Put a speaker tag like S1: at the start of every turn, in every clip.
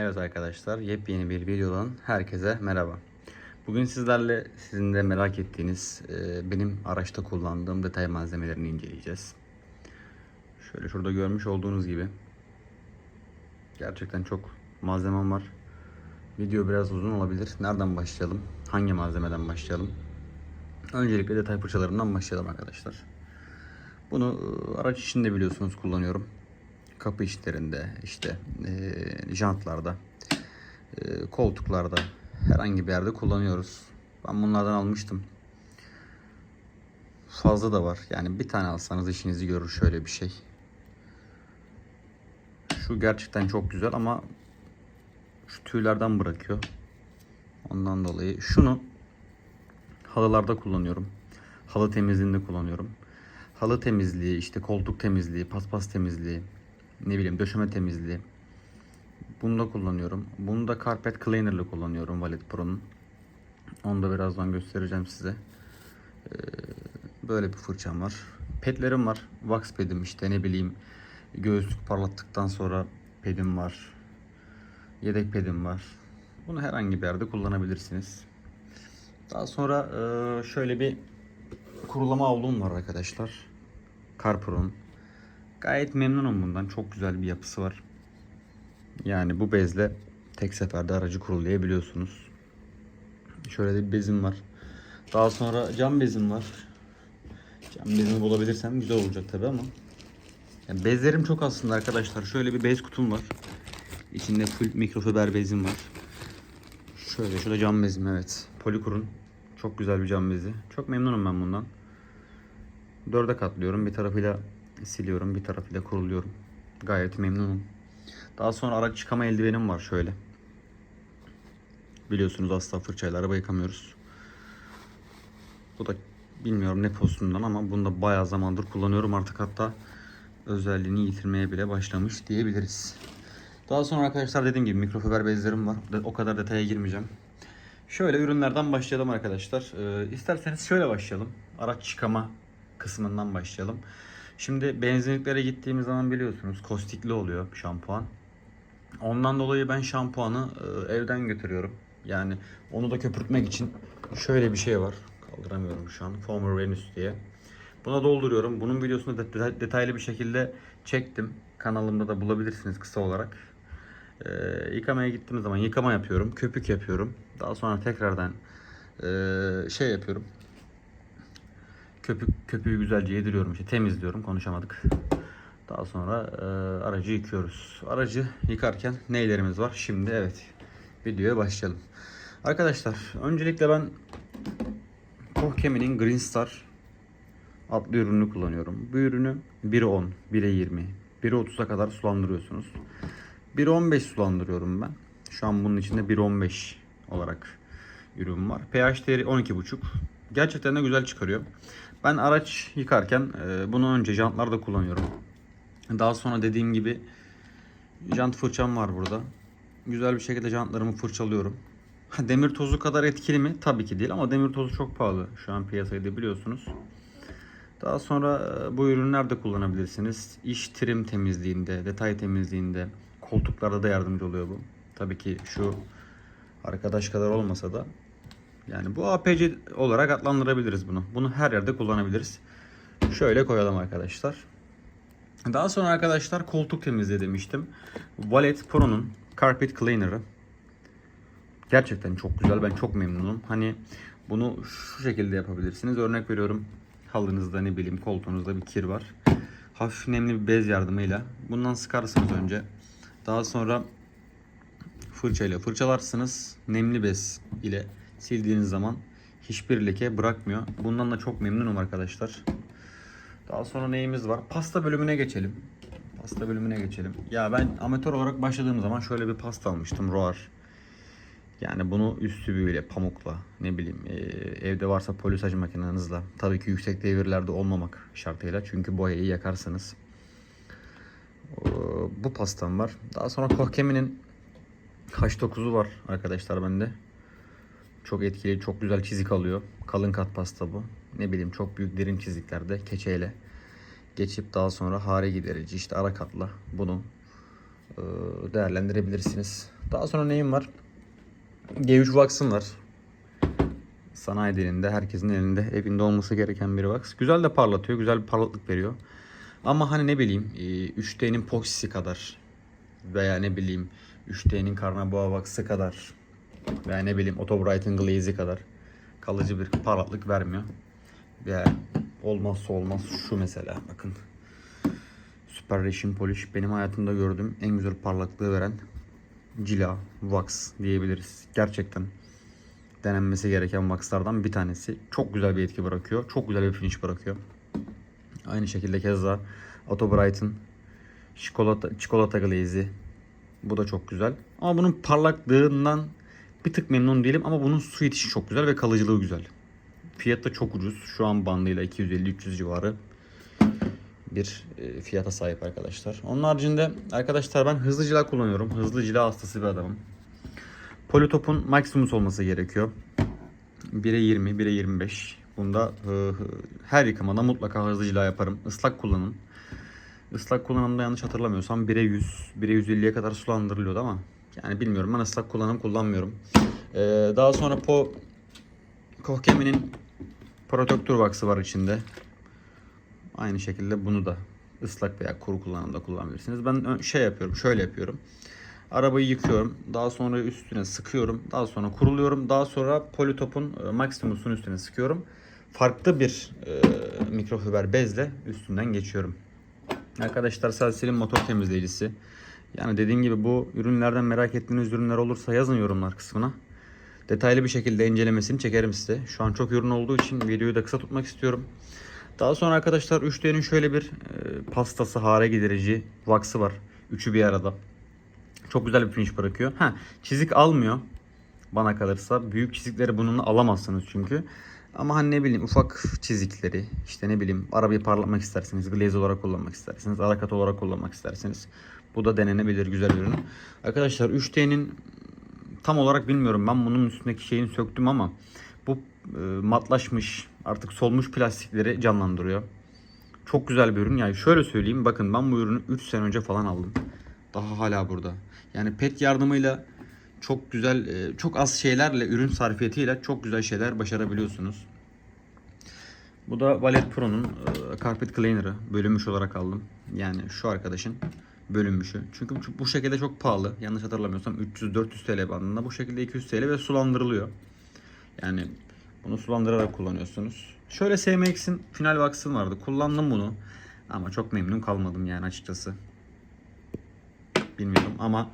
S1: Evet arkadaşlar yepyeni bir videodan herkese merhaba. Bugün sizlerle sizin de merak ettiğiniz e, benim araçta kullandığım detay malzemelerini inceleyeceğiz. Şöyle şurada görmüş olduğunuz gibi gerçekten çok malzemem var. Video biraz uzun olabilir. Nereden başlayalım? Hangi malzemeden başlayalım? Öncelikle detay fırçalarından başlayalım arkadaşlar. Bunu e, araç içinde biliyorsunuz kullanıyorum. Kapı içlerinde, işte e, jantlarda, e, koltuklarda herhangi bir yerde kullanıyoruz. Ben bunlardan almıştım. Fazla da var. Yani bir tane alsanız işinizi görür şöyle bir şey. Şu gerçekten çok güzel ama şu tüylerden bırakıyor. Ondan dolayı şunu halılarda kullanıyorum. Halı temizliğinde kullanıyorum. Halı temizliği, işte koltuk temizliği, paspas temizliği, ne bileyim döşeme temizliği. Bunu da kullanıyorum. Bunu da Carpet Cleaner ile kullanıyorum Valet Pro'nun. Onu da birazdan göstereceğim size. Ee, böyle bir fırçam var. Petlerim var. Wax pedim işte ne bileyim göğüslük parlattıktan sonra pedim var. Yedek pedim var. Bunu herhangi bir yerde kullanabilirsiniz. Daha sonra e, şöyle bir kurulama avlum var arkadaşlar. Carpro'nun. Gayet memnunum bundan. Çok güzel bir yapısı var. Yani bu bezle tek seferde aracı kurulayabiliyorsunuz. Şöyle de bir bezim var. Daha sonra cam bezim var. Cam bezimi bulabilirsem güzel olacak tabi ama. Yani bezlerim çok aslında arkadaşlar. Şöyle bir bez kutum var. İçinde full mikrofiber bezim var. Şöyle şurada cam bezim evet. Polikur'un çok güzel bir cam bezi. Çok memnunum ben bundan. Dörde katlıyorum. Bir tarafıyla siliyorum. Bir tarafıyla kuruluyorum. Gayet memnunum. Daha sonra araç yıkama eldivenim var şöyle. Biliyorsunuz asla fırçayla araba yıkamıyoruz. Bu da bilmiyorum ne postundan ama bunu da bayağı zamandır kullanıyorum. Artık hatta özelliğini yitirmeye bile başlamış diyebiliriz. Daha sonra arkadaşlar dediğim gibi mikrofiber bezlerim var. O kadar detaya girmeyeceğim. Şöyle ürünlerden başlayalım arkadaşlar. Ee, isterseniz şöyle başlayalım. Araç yıkama kısmından başlayalım. Şimdi benzinliklere gittiğimiz zaman biliyorsunuz kostikli oluyor şampuan. Ondan dolayı ben şampuanı e, evden götürüyorum. Yani onu da köpürtmek için şöyle bir şey var. Kaldıramıyorum şu an. Former Venus diye. Buna dolduruyorum. Bunun videosunu detaylı bir şekilde çektim. Kanalımda da bulabilirsiniz kısa olarak. Ee, yıkamaya gittiğim zaman yıkama yapıyorum. Köpük yapıyorum. Daha sonra tekrardan e, şey yapıyorum. Köpük köpüğü güzelce yediriyorum. işte temizliyorum. Konuşamadık. Daha sonra e, aracı yıkıyoruz. Aracı yıkarken neylerimiz var? Şimdi evet videoya başlayalım. Arkadaşlar öncelikle ben Kohkemi'nin Green Star adlı ürünü kullanıyorum. Bu ürünü 1'e 10, 1'e 20, 1'e 30'a kadar sulandırıyorsunuz. 1'e 15 sulandırıyorum ben. Şu an bunun içinde 1'e 15 olarak ürün var. pH değeri 12,5. Gerçekten de güzel çıkarıyor. Ben araç yıkarken e, bunu önce jantlarda kullanıyorum. Daha sonra dediğim gibi jant fırçam var burada. Güzel bir şekilde jantlarımı fırçalıyorum. Demir tozu kadar etkili mi? Tabii ki değil ama demir tozu çok pahalı şu an piyasayı biliyorsunuz. Daha sonra e, bu ürünler de kullanabilirsiniz. İş trim temizliğinde, detay temizliğinde, koltuklarda da yardımcı oluyor bu. Tabii ki şu arkadaş kadar olmasa da yani bu APC olarak adlandırabiliriz bunu. Bunu her yerde kullanabiliriz. Şöyle koyalım arkadaşlar. Daha sonra arkadaşlar koltuk temizliği demiştim. Valet Pro'nun Carpet Cleaner'ı. Gerçekten çok güzel. Ben çok memnunum. Hani bunu şu şekilde yapabilirsiniz. Örnek veriyorum. Halınızda ne bileyim koltuğunuzda bir kir var. Hafif nemli bir bez yardımıyla bundan sıkarsınız önce. Daha sonra fırçayla fırçalarsınız. Nemli bez ile sildiğiniz zaman hiçbir leke bırakmıyor. Bundan da çok memnunum arkadaşlar. Daha sonra neyimiz var? Pasta bölümüne geçelim. Pasta bölümüne geçelim. Ya ben amatör olarak başladığım zaman şöyle bir pasta almıştım. Roar. Yani bunu üstü böyle pamukla ne bileyim e, evde varsa polisaj makinenizle tabii ki yüksek devirlerde olmamak şartıyla çünkü boyayı yakarsınız. Bu pastam var. Daha sonra Kohkemi'nin H9'u var arkadaşlar bende. Çok etkili, çok güzel çizik alıyor. Kalın kat pasta bu. Ne bileyim çok büyük derin çiziklerde keçeyle geçip daha sonra hare giderici işte ara katla bunu e, değerlendirebilirsiniz. Daha sonra neyim var? G3 Wax'ım var. Sanayi dilinde herkesin elinde evinde olması gereken bir wax. Güzel de parlatıyor. Güzel bir parlaklık veriyor. Ama hani ne bileyim e, 3D'nin Poxy'si kadar veya ne bileyim 3D'nin Carnauba Wax'ı kadar veya ne bileyim Otto Brighton Glaze'i kadar kalıcı bir parlaklık vermiyor. Ve olmazsa olmaz şu mesela bakın. Super Resin Polish benim hayatımda gördüğüm en güzel parlaklığı veren cila wax diyebiliriz. Gerçekten denenmesi gereken waxlardan bir tanesi. Çok güzel bir etki bırakıyor. Çok güzel bir finish bırakıyor. Aynı şekilde keza Otto Brighton çikolata, çikolata glaze'i. Bu da çok güzel. Ama bunun parlaklığından bir tık memnun değilim ama bunun su yetişi çok güzel ve kalıcılığı güzel. Fiyat da çok ucuz. Şu an bandıyla 250-300 civarı bir e, fiyata sahip arkadaşlar. Onun haricinde arkadaşlar ben hızlı cila kullanıyorum. Hızlı cila hastası bir adamım. Politop'un Maximus olması gerekiyor. 1'e 20, 1'e 25. Bunda hı, her yıkamada mutlaka hızlı cila yaparım. Islak kullanın. Islak kullanımda yanlış hatırlamıyorsam 1'e 100, 1'e 150'ye kadar sulandırılıyordu ama yani bilmiyorum ben ıslak kullanım kullanmıyorum. Ee, daha sonra Po Kohkemi'nin Protector Wax'ı var içinde. Aynı şekilde bunu da ıslak veya kuru kullanımda kullanabilirsiniz. Ben şey yapıyorum, şöyle yapıyorum. Arabayı yıkıyorum. Daha sonra üstüne sıkıyorum. Daha sonra kuruluyorum. Daha sonra Politop'un e, Maximus'un üstüne sıkıyorum. Farklı bir e, mikrofiber bezle üstünden geçiyorum. Arkadaşlar Selsil'in motor temizleyicisi. Yani dediğim gibi bu ürünlerden merak ettiğiniz ürünler olursa yazın yorumlar kısmına. Detaylı bir şekilde incelemesini çekerim size. Şu an çok ürün olduğu için videoyu da kısa tutmak istiyorum. Daha sonra arkadaşlar 3D'nin şöyle bir e, pastası, hare giderici wax'ı var. Üçü bir arada. Çok güzel bir finish bırakıyor. Ha, çizik almıyor bana kalırsa. Büyük çizikleri bununla alamazsınız çünkü. Ama hani ne bileyim ufak çizikleri işte ne bileyim arabayı parlatmak isterseniz glaze olarak kullanmak isterseniz arakat olarak kullanmak isterseniz bu da denenebilir güzel ürün. Arkadaşlar 3D'nin tam olarak bilmiyorum ben bunun üstündeki şeyini söktüm ama bu e, matlaşmış artık solmuş plastikleri canlandırıyor. Çok güzel bir ürün. Yani şöyle söyleyeyim bakın ben bu ürünü 3 sene önce falan aldım. Daha hala burada. Yani pet yardımıyla çok güzel, e, çok az şeylerle, ürün sarfiyetiyle çok güzel şeyler başarabiliyorsunuz. Bu da Valet Pro'nun e, Carpet Cleaner'ı bölünmüş olarak aldım. Yani şu arkadaşın bölünmüşü. Çünkü bu- şekilde çok pahalı. Yanlış hatırlamıyorsam 300-400 TL bandında. Bu şekilde 200 TL ve sulandırılıyor. Yani bunu sulandırarak kullanıyorsunuz. Şöyle SMX'in final wax'ım vardı. Kullandım bunu. Ama çok memnun kalmadım yani açıkçası. Bilmiyorum ama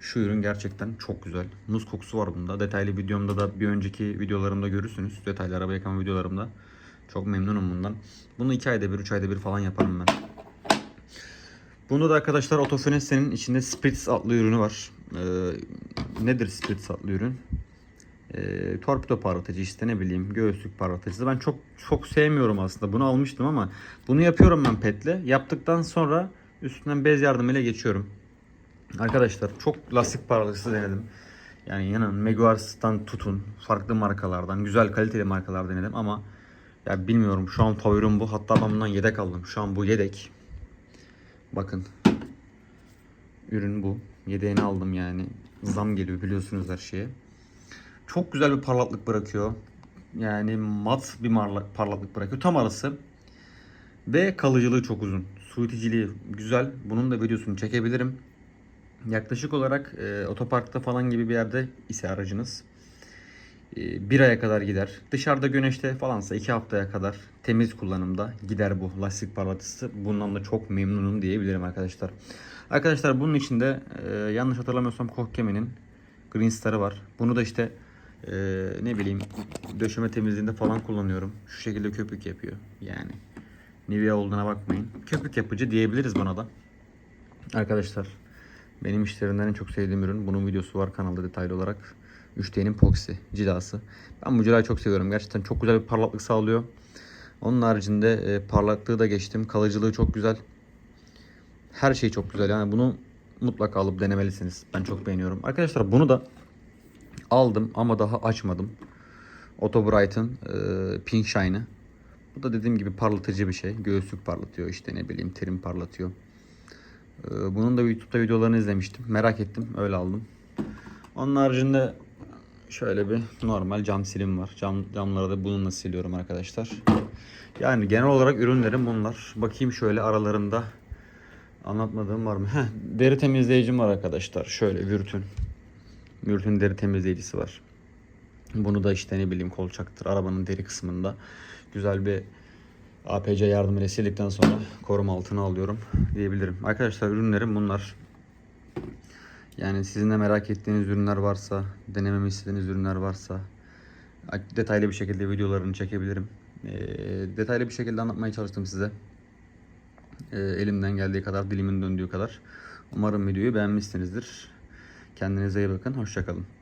S1: şu ürün gerçekten çok güzel. Muz kokusu var bunda. Detaylı videomda da bir önceki videolarımda görürsünüz. Detaylı araba yıkama videolarımda. Çok memnunum bundan. Bunu 2 ayda bir, 3 ayda bir falan yaparım ben. Bunda da arkadaşlar Otofinesse'nin içinde Spritz adlı ürünü var. Ee, nedir Spritz adlı ürün? Ee, torpido parlatıcı işte ne bileyim göğüslük parlatıcısı. Ben çok çok sevmiyorum aslında. Bunu almıştım ama bunu yapıyorum ben petle. Yaptıktan sonra üstünden bez yardımıyla geçiyorum. Arkadaşlar çok lastik parlatıcısı denedim. Yani inanın Meguars'tan tutun farklı markalardan güzel kaliteli markalar denedim ama ya bilmiyorum şu an favorim bu. Hatta ben bundan yedek aldım. Şu an bu yedek. Bakın. Ürün bu. Yedeğini aldım yani. Zam geliyor biliyorsunuz her şeye. Çok güzel bir parlaklık bırakıyor. Yani mat bir parlaklık bırakıyor. Tam arası. Ve kalıcılığı çok uzun. Su iticiliği güzel. Bunun da videosunu çekebilirim. Yaklaşık olarak e, otoparkta falan gibi bir yerde ise aracınız bir aya kadar gider. Dışarıda güneşte falansa iki haftaya kadar temiz kullanımda gider bu lastik parlatıcısı. Bundan da çok memnunum diyebilirim arkadaşlar. Arkadaşlar bunun içinde e, yanlış hatırlamıyorsam Kohkemi'nin Green Star'ı var. Bunu da işte e, ne bileyim döşeme temizliğinde falan kullanıyorum. Şu şekilde köpük yapıyor. Yani Nivea olduğuna bakmayın. Köpük yapıcı diyebiliriz buna da. Arkadaşlar benim işlerinden en çok sevdiğim ürün. Bunun videosu var kanalda detaylı olarak. 3D'nin Poxy cilası. Ben bu cilayı çok seviyorum. Gerçekten çok güzel bir parlaklık sağlıyor. Onun haricinde e, parlaklığı da geçtim. Kalıcılığı çok güzel. Her şey çok güzel. Yani bunu mutlaka alıp denemelisiniz. Ben çok beğeniyorum. Arkadaşlar bunu da aldım ama daha açmadım. Otto Brighton e, Pink Shine'ı. Bu da dediğim gibi parlatıcı bir şey. Göğüslük parlatıyor işte ne bileyim terim parlatıyor. Ee, Bunun da YouTube'da videolarını izlemiştim. Merak ettim. Öyle aldım. Onun haricinde şöyle bir normal cam silim var. Cam, camları da bununla siliyorum arkadaşlar. Yani genel olarak ürünlerim bunlar. Bakayım şöyle aralarında anlatmadığım var mı? Heh, deri temizleyicim var arkadaşlar. Şöyle Vürt'ün. Vürt'ün deri temizleyicisi var. Bunu da işte ne bileyim kolçaktır arabanın deri kısmında güzel bir APC yardımıyla sildikten sonra koruma altına alıyorum diyebilirim. Arkadaşlar ürünlerim bunlar. Yani sizin de merak ettiğiniz ürünler varsa, denememi istediğiniz ürünler varsa detaylı bir şekilde videolarını çekebilirim. Ee, detaylı bir şekilde anlatmaya çalıştım size. Ee, elimden geldiği kadar, dilimin döndüğü kadar. Umarım videoyu beğenmişsinizdir. Kendinize iyi bakın. Hoşçakalın.